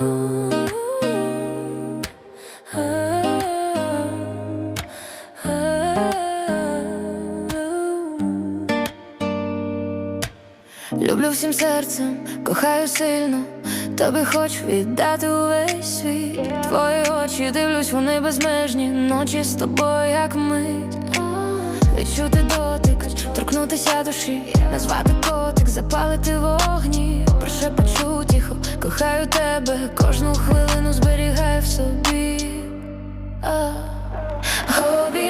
Люблю всім серцем, кохаю сильно, тобі хочу віддати увесь світ. Твої очі дивлюсь, вони безмежні, ночі з тобою, як ми. Відчути дотик, торкнутися душі, назвати котик, запалити вогні. Прошепочу тихо, кохаю тебе, кожну хвилину зберігаю в собі. Обійми